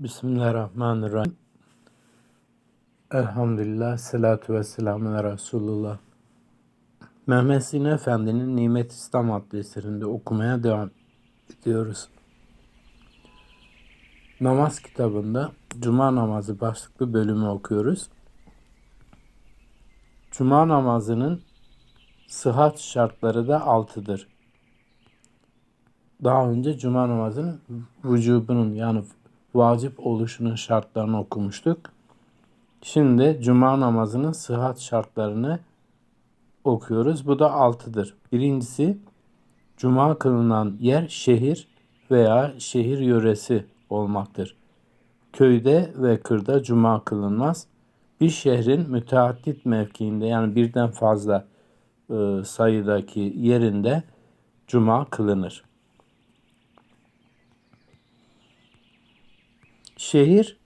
Bismillahirrahmanirrahim. Elhamdülillah, salatu ve selamu ala Resulullah. Mehmet Sine Efendi'nin Nimet İslam adlı eserinde okumaya devam ediyoruz. Namaz kitabında Cuma namazı başlıklı bölümü okuyoruz. Cuma namazının sıhhat şartları da altıdır. Daha önce Cuma namazının vücubunun yani vacip oluşunun şartlarını okumuştuk. Şimdi Cuma namazının sıhhat şartlarını okuyoruz. Bu da altıdır. Birincisi Cuma kılınan yer şehir veya şehir yöresi olmaktır. Köyde ve kırda Cuma kılınmaz. Bir şehrin müteaddit mevkiinde yani birden fazla e, sayıdaki yerinde Cuma kılınır. Şehir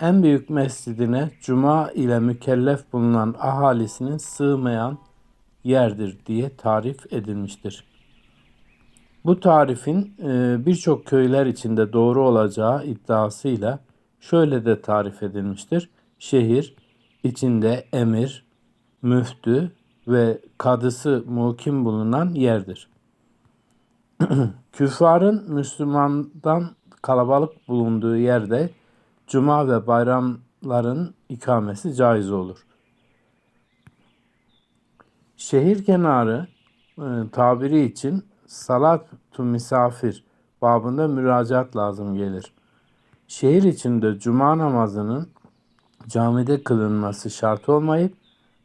en büyük mescidine cuma ile mükellef bulunan ahalisinin sığmayan yerdir diye tarif edilmiştir. Bu tarifin e, birçok köyler içinde doğru olacağı iddiasıyla şöyle de tarif edilmiştir. Şehir içinde emir, müftü ve kadısı mukim bulunan yerdir. Küffarın Müslümandan kalabalık bulunduğu yerde cuma ve bayramların ikamesi caiz olur. Şehir kenarı e, tabiri için salat tu misafir babında müracaat lazım gelir. Şehir içinde cuma namazının camide kılınması şart olmayıp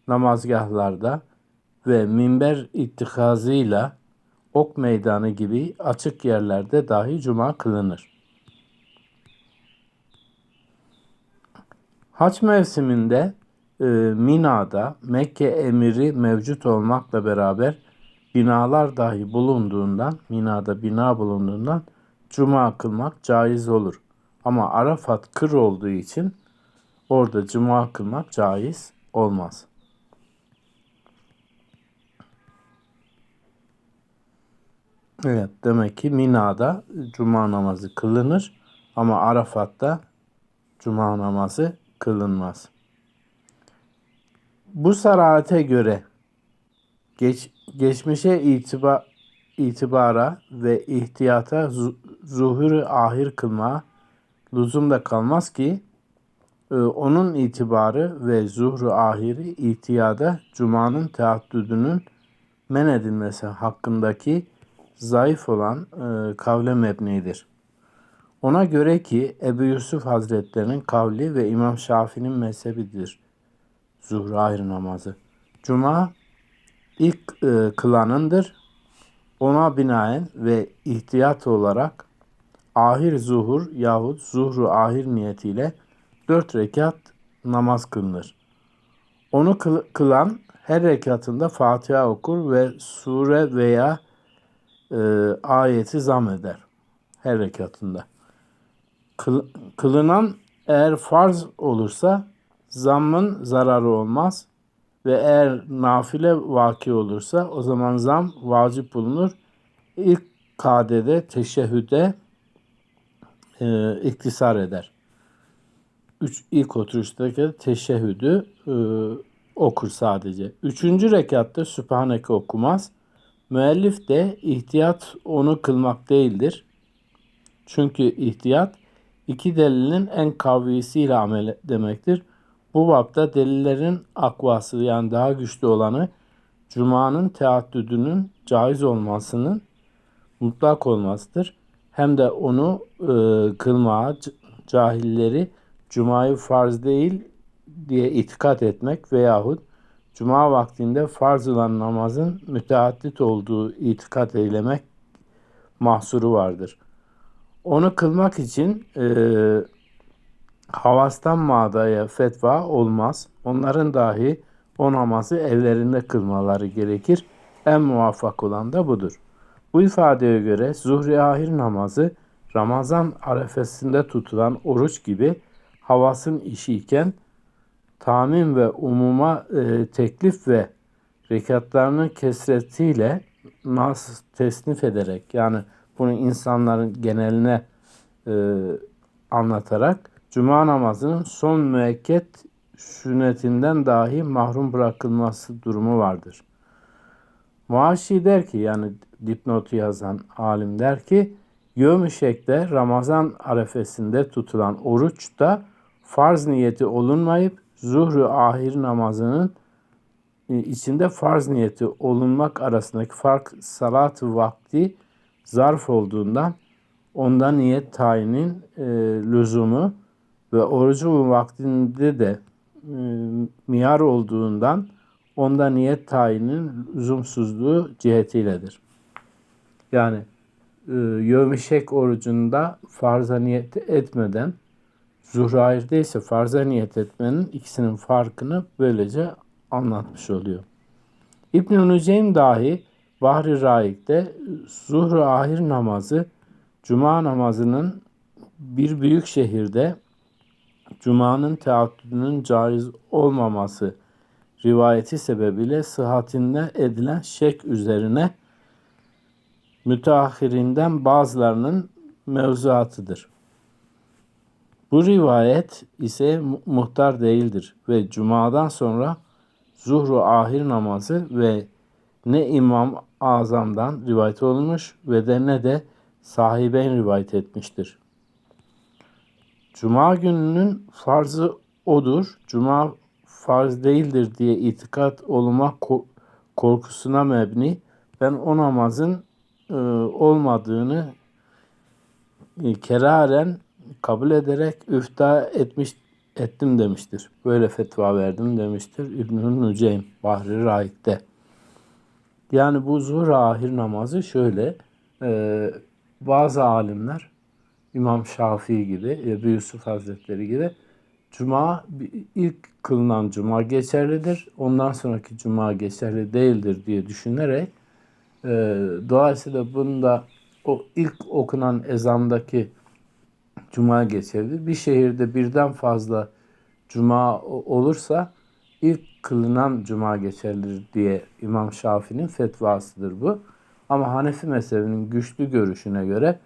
namazgahlarda ve minber ittikazıyla ok meydanı gibi açık yerlerde dahi cuma kılınır. Haç mevsiminde e, Mina'da Mekke emiri mevcut olmakla beraber binalar dahi bulunduğundan, Mina'da bina bulunduğundan cuma kılmak caiz olur. Ama Arafat kır olduğu için orada cuma kılmak caiz olmaz. Evet demek ki Mina'da cuma namazı kılınır ama Arafat'ta cuma namazı kılınmaz. Bu sarate göre geç, geçmişe itiba, itibara ve ihtiyata zuhuru ahir kılma lüzumda kalmaz ki e, onun itibarı ve zuhru ahiri ihtiyada cumanın teaddüdünün men edilmesi hakkındaki zayıf olan e, kavle mebnidir. Ona göre ki Ebu Yusuf Hazretlerinin kavli ve İmam Şafii'nin mezhebidir. Zuhur ayrı namazı. Cuma ilk e, kılanındır. Ona binaen ve ihtiyat olarak ahir zuhur yahut zuhru ahir niyetiyle dört rekat namaz kılınır. Onu kılan her rekatında Fatiha okur ve sure veya e, ayeti zam eder. Her rekatında. Kıl, kılınan eğer farz olursa zammın zararı olmaz ve eğer nafile vaki olursa o zaman zam vacip bulunur. İlk kadede teşehhüde e, iktisar eder. Üç, ilk oturuştaki teşehhüdü e, okur sadece. Üçüncü rekatta Sübhaneke okumaz. Müellif de ihtiyat onu kılmak değildir. Çünkü ihtiyat iki delilin en kavisiyle amel demektir. Bu bapta delillerin akvası yani daha güçlü olanı Cuma'nın teaddüdünün caiz olmasının mutlak olmasıdır. Hem de onu e, kılmaya cahilleri Cuma'yı farz değil diye itikat etmek veyahut Cuma vaktinde farz olan namazın müteaddit olduğu itikat eylemek mahsuru vardır. Onu kılmak için e, havastan mağdaya fetva olmaz. Onların dahi o namazı evlerinde kılmaları gerekir. En muvaffak olan da budur. Bu ifadeye göre zuhri ahir namazı Ramazan arefesinde tutulan oruç gibi havasın işi iken tamim ve umuma e, teklif ve rekatlarının kesretiyle nas tesnif ederek yani bunu insanların geneline e, anlatarak Cuma namazının son müekket sünnetinden dahi mahrum bırakılması durumu vardır. Muaşi der ki yani dipnotu yazan alim der ki Yevm-i Şek'te Ramazan arefesinde tutulan oruçta farz niyeti olunmayıp zuhru ahir namazının e, içinde farz niyeti olunmak arasındaki fark salat vakti zarf olduğundan onda niyet tayinin e, lüzumu ve orucun vaktinde de e, miyar olduğundan onda niyet tayinin lüzumsuzluğu cihetiyledir. Yani e, yevmi şek orucunda farza niyet etmeden zuhrahirde ise farza niyet etmenin ikisinin farkını böylece anlatmış oluyor. İbn-i Nüceym dahi Bahri Raik'te zuhru ahir namazı cuma namazının bir büyük şehirde cumanın teaddüdünün caiz olmaması rivayeti sebebiyle sıhhatinde edilen şek üzerine müteahhirinden bazılarının mevzuatıdır. Bu rivayet ise muhtar değildir ve cumadan sonra zuhru ahir namazı ve ne İmam Azam'dan rivayet olmuş ve de ne de sahiben rivayet etmiştir. Cuma gününün farzı odur. Cuma farz değildir diye itikat olmak korkusuna mebni ben o namazın e, olmadığını e, keraren kabul ederek üfta etmiş ettim demiştir. Böyle fetva verdim demiştir İbnül Nüceym Bahri Raik'te. Yani bu zuhur ahir namazı şöyle e, bazı alimler İmam Şafii gibi, Ebu Yusuf Hazretleri gibi Cuma ilk kılınan cuma geçerlidir. Ondan sonraki cuma geçerli değildir diye düşünerek e, dolayısıyla bunda o ilk okunan ezandaki cuma geçerlidir. Bir şehirde birden fazla cuma olursa ilk kılınan cuma geçerlidir diye İmam Şafii'nin fetvasıdır bu. Ama Hanefi mezhebinin güçlü görüşüne göre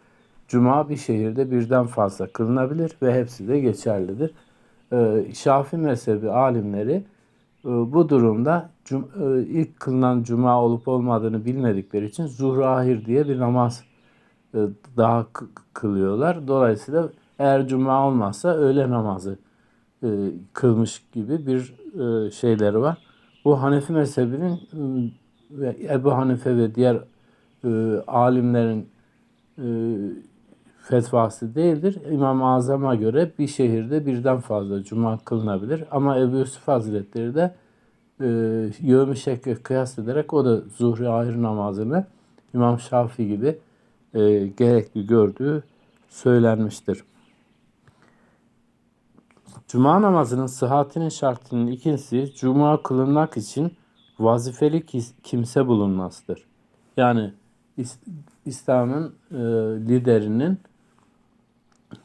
cuma bir şehirde birden fazla kılınabilir ve hepsi de geçerlidir. Ee, Şafi mezhebi alimleri e, bu durumda e, ilk kılınan cuma olup olmadığını bilmedikleri için zuhrahir diye bir namaz e, daha kılıyorlar. Dolayısıyla eğer cuma olmazsa öğle namazı kılmış gibi bir şeyleri var. Bu Hanefi mezhebinin ve Ebu Hanife ve diğer alimlerin fetvası değildir. İmam-ı Azam'a göre bir şehirde birden fazla cuma kılınabilir. Ama Ebu Yusuf Hazretleri de e, yevmi şekke kıyas ederek o da zuhri ahir namazını İmam Şafii gibi e, gerekli gördüğü söylenmiştir. Cuma namazının sıhhatinin şartının ikincisi cuma kılınmak için vazifeli kimse bulunmasıdır. Yani İslam'ın e, liderinin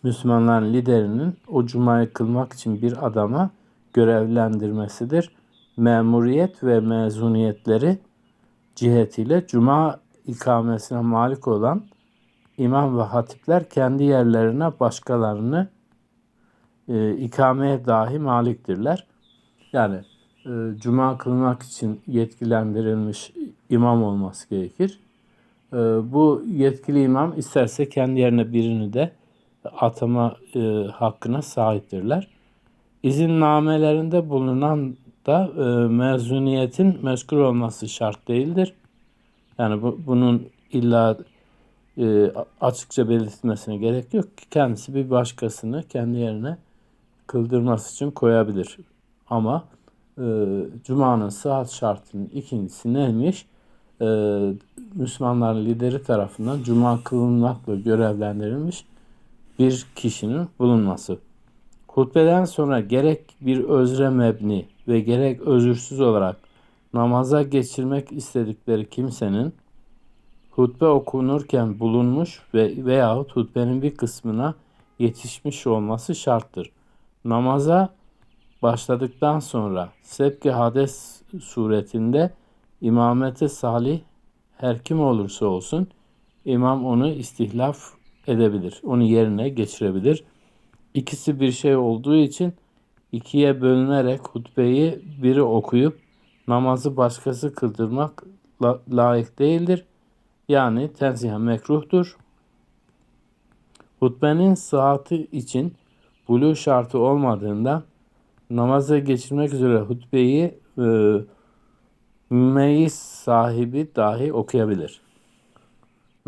Müslümanların liderinin o cumayı kılmak için bir adama görevlendirmesidir. Memuriyet ve mezuniyetleri cihetiyle cuma ikamesine malik olan imam ve hatipler kendi yerlerine başkalarını e, ikameye dahi maliktirler. Yani e, cuma kılmak için yetkilendirilmiş imam olması gerekir. E, bu yetkili imam isterse kendi yerine birini de atama e, hakkına sahiptirler. İzinnamelerinde bulunan da e, mezuniyetin mezkur olması şart değildir. Yani bu, bunun illa e, açıkça belirtmesine gerek yok ki kendisi bir başkasını kendi yerine kıldırması için koyabilir. Ama e, Cuma'nın sıhhat şartının ikincisi neymiş? E, Müslümanların lideri tarafından Cuma kılınmakla görevlendirilmiş bir kişinin bulunması. Hutbeden sonra gerek bir özre mebni ve gerek özürsüz olarak namaza geçirmek istedikleri kimsenin hutbe okunurken bulunmuş ve veyahut hutbenin bir kısmına yetişmiş olması şarttır. Namaza başladıktan sonra sebki hades suretinde imamete salih her kim olursa olsun imam onu istihlaf edebilir. Onu yerine geçirebilir. ikisi bir şey olduğu için ikiye bölünerek hutbeyi biri okuyup namazı başkası kıldırmak la- layık değildir. Yani tenzihen mekruhtur. Hutbenin sıhhati için buluğ şartı olmadığından namaza geçirmek üzere hutbeyi e, mümeyiz sahibi dahi okuyabilir.